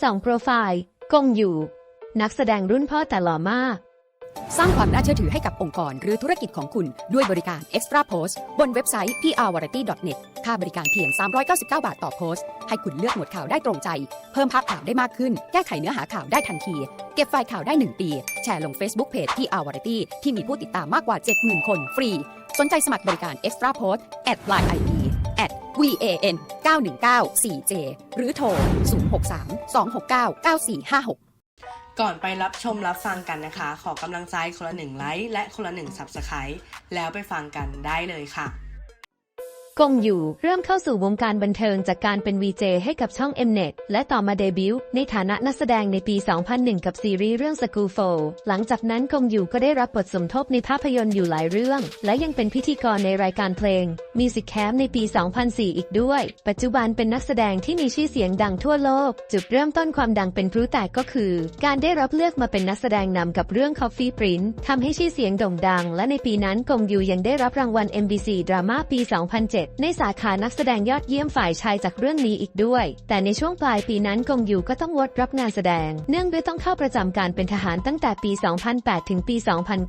สองโปรไฟล์ กงอยู่ นักแสดงรุ่นพ่อแต่หล่อมาก สร้างความน่าเชื่อถือให้กับองค์กรหรือธุรกิจของคุณด้วยบริการ Extra Post บนเว็บไซต์ prvariety.net ค่าบริการเพียง 399 บาทต่อโพสต์ ให้คุณเลือกหมวดข่าวได้ตรงใจ เพิ่มภาพข่าวได้มากขึ้น แก้ไขเนื้อหาข่าวได้ทันที เก็บไฟล์ข่าวได้ 1 ปี แชร์ลง Facebook Page prvariety ที่มีผู้ติดตามมากกว่า 70,000 คนฟรี สนใจสมัครบริการ Extra Post at line ID at van 919 4j หรือโทร 063 269 9456ก่อนไปรับชมรับฟังกันนะคะ ขอกำลังใจคนละหนึ่งไลค์และคนละหนึ่งสับสไครต์แล้วไปฟังกันได้เลยค่ะ กงอยู่เริ่มเข้าสู่วงการบันเทิงจากการเป็นวีเจให้กับช่อง Mnet และต่อมาเดบิวต์ในฐานะนักแสดงในปี 2001 กับซีรีส์เรื่อง School f o หลังจากนั้นกงอยู่ก็ได้รับบทสมทบในภาพยนตร์อยู่หลายเรื่อง และยังเป็นพิธีกรในรายการเพลง Music Camp ในปี 2004 อีกด้วย ปัจจุบันเป็นนักแสดงที่มีชื่อเสียงดังทั่วโลก จุดเริ่มต้นความดังเป็นพลุแตกก็คือ การได้รับเลือกมาเป็นนักแสดงนำกับเรื่อง Coffee Prince ทำให้ชื่อเสียงโด่งดัง และในปีนั้นกงอยู่ยังได้รับรางวัล MBC Drama ปี 2007ในสาขานักแสดงยอดเยี่ยมฝ่ายชายจากเรื่องนี้อีกด้วย แต่ในช่วงปลายปีนั้นกงยูก็ต้องงดรับงานแสดง เนื่องด้วยต้องเข้าประจำการเป็นทหารตั้งแต่ปี 2008 ถึงปี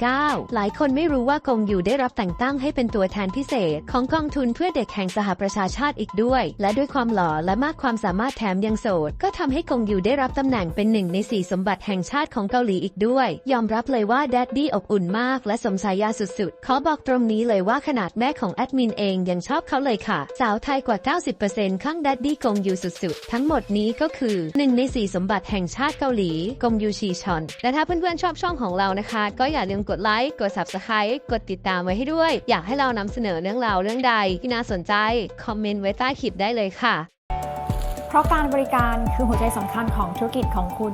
2009 หลายคนไม่รู้ว่ากงยูได้รับแต่งตั้งให้เป็นตัวแทนพิเศษ ของกองทุนเพื่อเด็กแห่งสหประชาชาติอีกด้วย และด้วยความหล่อและมากความสามารถแถมยังโสด ก็ทำให้กงยูได้รับตำแหน่งเป็นหนึ่งในสี่สมบัติแห่งชาติของเกาหลีอีกด้วย ยอมรับเลยว่าแดดดี้อบอุ่นมากและสมฉายาสุดๆ ขอบอกตรงนี้เลยว่าขนาดแม่ของแอดมินเองยังชอบเขาเลยค่ะ สาวไทยกว่า 90%ข้างแดดดี้กงยูสุดๆ ทั้งหมดนี้ก็คือหนึ่งในสี่สมบัติแห่งชาติเกาหลีกงยูชีชอน และถ้าเพื่อนๆชอบช่องของเรานะคะ ก็อย่าลืมกดไลค์ กด subscribe กดติดตามไว้ให้ด้วย อยากให้เรานำเสนอเรื่องราวเรื่องใดที่น่าสนใจ คอมเมนต์ไว้ใต้คลิปได้เลยค่ะ เพราะการบริการคือหัวใจสำคัญของธุรกิจของคุณ